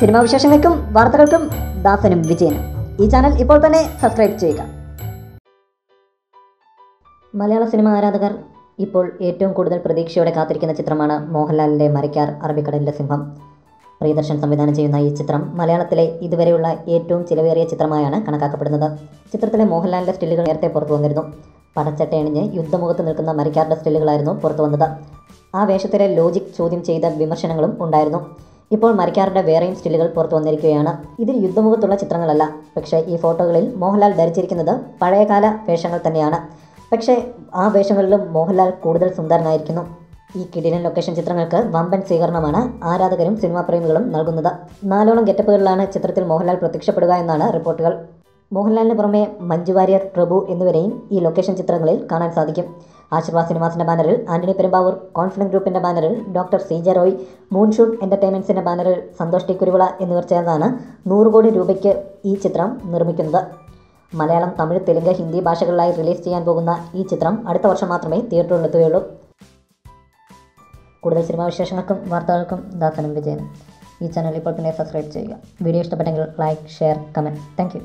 Cinema വിശേഷങ്ങൾക്കും വാർത്തകൾക്കും ദാസനും വിജയനും. ഈ ചാനൽ ഇപ്പോൾ തന്നെ സബ്സ്ക്രൈബ് ചെയ്യുക. മലയാള സിനിമ ആരാധകർ ഇപ്പോൾ ഏറ്റവും കൂടുതൽ പ്രതീക്ഷയോടെ കാത്തിരിക്കുന്ന ചിത്രമാണ് മോഹൻലാലിന്റെ മരക്കാർ അറബിക്കടലിലെ സിംഹം. പ്രിയദർശൻ സംവിധാനം ചെയ്യുന്ന ഈ ചിത്രം മലയാളത്തിലെ ഇതുവരെയുള്ള ഏറ്റവും ചിലവേറിയ ചിത്രമായാണ് കണക്കാക്കപ്പെടുന്നത്. ചിത്രത്തിലെ മോഹൻലാലിന്റെ സ്റ്റില്ലുകൾ നേരത്തെ പുറത്തു വന്നിരുന്നു. പടച്ചട്ടയണിഞ്ഞ് യുദ്ധമുഖത്ത് നിൽക്കുന്ന മരക്കാരുടെ സ്റ്റില്ലുകളായിരുന്നു പുറത്തു വന്നത്. ആ വേഷത്തിലെ ലോജിക് ചോദ്യം ചെയ്ത വിമർശനങ്ങളും ഉണ്ടായിരുന്നു. ഇപ്പോൾ മരയ്ക്കാരുടെ വേറെയും സ്റ്റിലുകൾ പുറത്തു വന്നിരിക്കുകയാണ്. ഇതിൽ യുദ്ധമുഖത്തുള്ള ചിത്രങ്ങളല്ല. പക്ഷേ ഈ ഫോട്ടോകളിൽ മോഹൻലാൽ ധരിച്ചിരിക്കുന്നത് പഴയകാല വേഷങ്ങൾ തന്നെയാണ്. പക്ഷേ ആ വേഷങ്ങളിലും മോഹൻലാൽ കൂടുതൽ സുന്ദരനായിരിക്കുന്നു. ഈ കിടിലൻ ലൊക്കേഷൻ ചിത്രങ്ങൾക്ക് വമ്പൻ സ്വീകരണമാണ് ആരാധകരും സിനിമാ പ്രേമികളും നൽകുന്നത്. നാലോളം ഗെറ്റപ്പുകളിലാണ് ചിത്രത്തിൽ മോഹൻലാൽ പ്രത്യക്ഷപ്പെടുക എന്നാണ് റിപ്പോർട്ടുകൾ. മോഹൻലാലിന് പുറമെ മഞ്ജു വാര്യർ പ്രഭു എന്നിവരെയും ഈ ലൊക്കേഷൻ ചിത്രങ്ങളിൽ കാണാൻ സാധിക്കും. ആശീർവാദ് സിനിമാസിന്റെ ബാനറിൽ ആന്റണി പെരുമ്പാവൂർ കോൺഫിഡൻസ് ഗ്രൂപ്പിന്റെ ബാനറിൽ doctor C J Roy Moonshoot എന്റർടൈൻമെന്റ്സിന്റെ ബാനറിൽ സന്തോഷ് ടി കുരുവിള എന്നിവർ ചേർന്നാണ് നൂറ് കോടി രൂപയ്ക്ക് ഈ ചിത്രം നിർമ്മിക്കുന്നത്. മലയാളം തമിഴ് തെലുങ്ക് ഹിന്ദി ഭാഷകളിലായി റിലീസ് ചെയ്യാൻ പോകുന്ന ഈ ചിത്രം അടുത്ത വർഷം മാത്രമേ തിയേറ്ററിലെത്തുകയുള്ളൂ കൂടുതൽ സിനിമാ വിശേഷങ്ങൾക്കും വാർത്തകൾക്കും ദാസനം വിജയൻ ഈ ചാനൽ ഇപ്പോൾ തന്നെ സബ്സ്ക്രൈബ് ചെയ്യുക. വീഡിയോ ഇഷ്ടപ്പെട്ടെങ്കിൽ ലൈക്ക് ഷെയർ കമന്റ് താങ്ക്